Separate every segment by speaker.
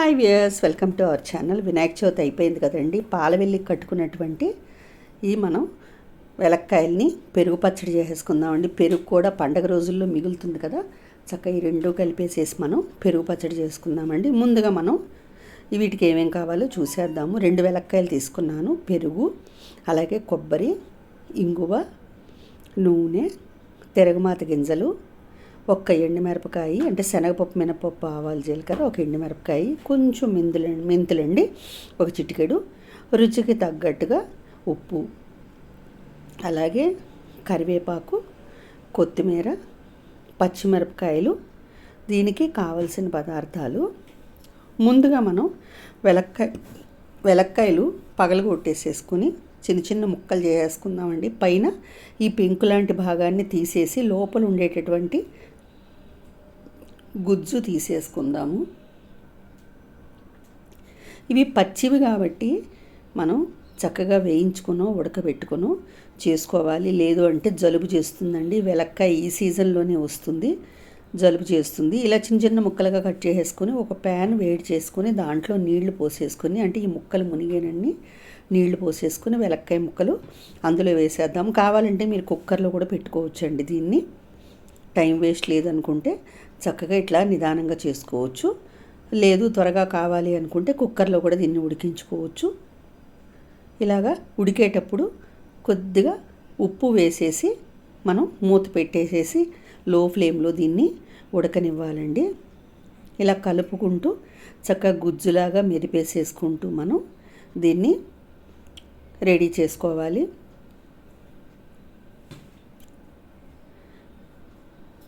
Speaker 1: Hi viewers welcome to our channel Vinayaka Chavithi అయిపోయింది కదండి. పాలవెల్లి కట్టుకున్నటువంటి ఈ మనం వెలక్కాయల్ని పెరుగు పచ్చడి చేసేసుకుందామండి. పెరుగు కూడా పండగ రోజుల్లో మిగులుతుంది కదా. చక్కగా ఈ రెండు కలిపేసేసి మనం పెరుగు పచ్చడి చేసుకుందామండి. ముందుగా మనం వీటికి ఏమేం కావాలో చూసేద్దాము. రెండు వెలక్కాయలు తీసుకున్నాను. పెరుగు అలాగే కొబ్బరి ఇంగువ నూనె తిరగమాత గింజలు ఒక్క ఎండుమిరపకాయ అంటే శనగపప్పు మినపప్పు ఆవాలు జీలకర్ర ఒక ఎండుమిరపకాయ కొంచెం మెంతులు మెంతులండి ఒక చిటికెడు. రుచికి తగ్గట్టుగా ఉప్పు అలాగే కరివేపాకు కొత్తిమీర పచ్చిమిరపకాయలు దీనికి కావలసిన పదార్థాలు. ముందుగా మనం వెలక్కాయ వెలక్కాయలు పగలగొట్టేసేసుకుని చిన్న చిన్న ముక్కలు చేసుకుందామండి. పైన ఈ పెంకు లాంటి భాగాన్ని తీసేసి లోపల ఉండేటటువంటి గుజ్జు తీసేసుకుందాము. ఇవి పచ్చివి కాబట్టి మనం చక్కగా వేయించుకునో ఉడకబెట్టుకునో చేసుకోవాలి. లేదు అంటే జలుబు చేస్తుందండి. వెలక్కాయ ఈ సీజన్లోనే వస్తుంది. జలుబు చేస్తుంది. ఇలా చిన్న చిన్న ముక్కలుగా కట్ చేసేసుకొని ఒక ప్యాన్ వేడి చేసుకొని దాంట్లో నీళ్ళు పోసేసుకొని అంటే ఈ ముక్కలు మునిగేనన్ని నీళ్ళు పోసేసుకొని వెలక్కాయ ముక్కలు అందులో వేసేద్దాం. కావాలంటే మీరు కుక్కర్లో కూడా పెట్టుకోవచ్చండి దీన్ని. టైం వేస్ట్ లేదనుకుంటే చక్కగా ఇట్లా నిదానంగా చేసుకోవచ్చు. లేదు త్వరగా కావాలి అనుకుంటే కుక్కర్లో కూడా దీన్ని ఉడికించుకోవచ్చు. ఇలాగా ఉడికేటప్పుడు కొద్దిగా ఉప్పు వేసేసి మనం మూత పెట్టేసేసి లో ఫ్లేమ్లో దీన్ని ఉడకనివ్వాలండి. ఇలా కలుపుకుంటూ చక్కగా గుజ్జులాగా మెరిపేసేసుకుంటూ మనం దీన్ని రెడీ చేసుకోవాలి.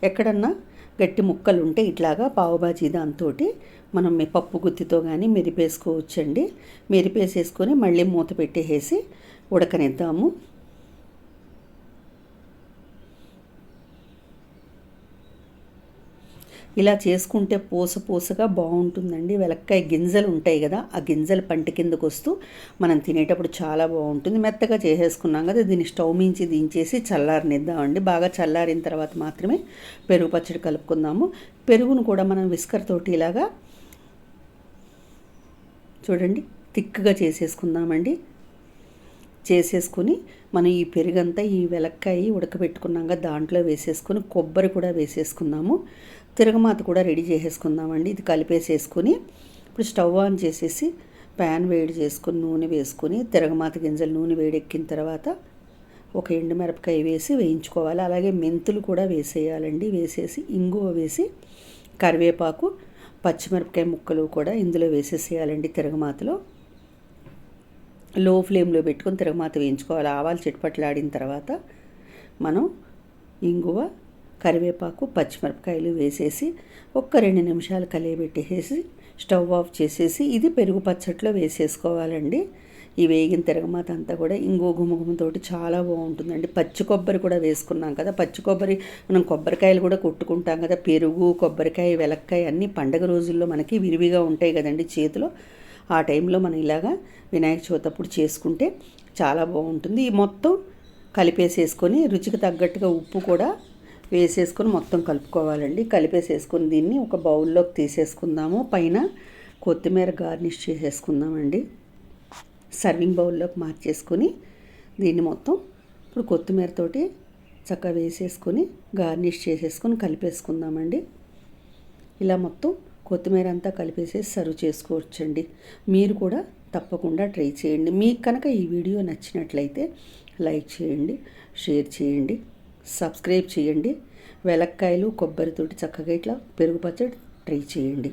Speaker 1: ఎక్కడన్నా గట్టి ముక్కలు ఉంటే ఇట్లాగా పావుబాజీ దాంతో మనం పప్పు గుత్తితో కానీ మెరిపేసుకోవచ్చండి. మెరిపేసేసుకొని మళ్ళీ మూత పెట్టేసి ఉడకనిద్దాము. ఇలా చేసుకుంటే పూస పూసగా బాగుంటుందండి. వెలక్కాయ గింజలు ఉంటాయి కదా ఆ గింజలు పంట కిందకు వస్తూ మనం తినేటప్పుడు చాలా బాగుంటుంది. మెత్తగా చేసేసుకున్నాం కదా దీన్ని స్టవ్ మించి దించేసి చల్లారనిద్దామండి. బాగా చల్లారిన తర్వాత మాత్రమే పెరుగు పచ్చడి కలుపుకుందాము. పెరుగును కూడా మనం విస్కర్ తోటి ఇలాగా చూడండి థిక్గా చేసేసుకుందామండి. చేసేసుకొని మనం ఈ పెరుగంతా ఈ వెలక్కాయ ఉడకబెట్టుకున్నాక దాంట్లో వేసేసుకొని కొబ్బరి కూడా వేసేసుకుందాము. తిరగమాత కూడా రెడీ చేసేసుకుందామండి. ఇది కలిపేసేసుకొని ఇప్పుడు స్టవ్ ఆన్ చేసేసి ప్యాన్ వేడి చేసుకుని నూనె వేసుకుని తిరగమాత గింజలు నూనె వేడెక్కిన తర్వాత ఒక ఎండుమిరపకాయ వేసి వేయించుకోవాలి. అలాగే మెంతులు కూడా వేసేయాలండి. వేసేసి ఇంగువ వేసి కరివేపాకు పచ్చిమిరపకాయ ముక్కలు కూడా ఇందులో వేసేసేయాలండి తిరగమాతలో. లో ఫ్లేమ్లో పెట్టుకొని తిరగమాత వేయించుకోవాలి. ఆవాలు చిట్పట్లాడిన తర్వాత మనం ఇంగువ కరివేపాకు పచ్చిమిరపకాయలు వేసేసి ఒక్క రెండు నిమిషాలు కలియబెట్టేసి స్టవ్ ఆఫ్ చేసేసి ఇది పెరుగు పచ్చట్లో వేసేసుకోవాలండి. ఈ వేగిన తిరగమాత అంతా కూడా ఇంగో గుమగుమతోటి చాలా బాగుంటుందండి. పచ్చి కొబ్బరి కూడా వేసుకున్నాం కదా. పచ్చి కొబ్బరి మనం కొబ్బరికాయలు కూడా కొట్టుకుంటాం కదా. పెరుగు కొబ్బరికాయ వెలక్కాయ అన్నీ పండగ రోజుల్లో మనకి విరివిగా ఉంటాయి కదండి చేతిలో. ఆ టైంలో మనం ఇలాగా వినాయక చవితి అప్పుడు చేసుకుంటే చాలా బాగుంటుంది. ఈ మొత్తం కలిపేసేసుకొని రుచికి తగ్గట్టుగా ఉప్పు కూడా వేసేసుకొని మొత్తం కలుపుకోవాలండి. కలిపేసేసుకొని దీన్ని ఒక బౌల్లోకి తీసేసుకుందాము. పైన కొత్తిమీర గార్నిష్ చేసేసుకుందామండి. సర్వింగ్ బౌల్లోకి మార్చేసుకొని దీన్ని మొత్తం ఇప్పుడు కొత్తిమీరతోటి చక్కగా వేసేసుకొని గార్నిష్ చేసేసుకొని కలిపేసుకుందామండి. ఇలా మొత్తం కొత్తిమీర అంతా కలిపేసి సర్వ్ చేసుకోవచ్చండి. మీరు కూడా తప్పకుండా ట్రై చేయండి. మీకు కనుక ఈ వీడియో నచ్చినట్లయితే లైక్ చేయండి షేర్ చేయండి సబ్స్క్రైబ్ చేయండి. వెలక్కాయలు కొబ్బరితోటి చక్కగా ఇట్లా పెరుగు పచ్చడి ట్రై చేయండి.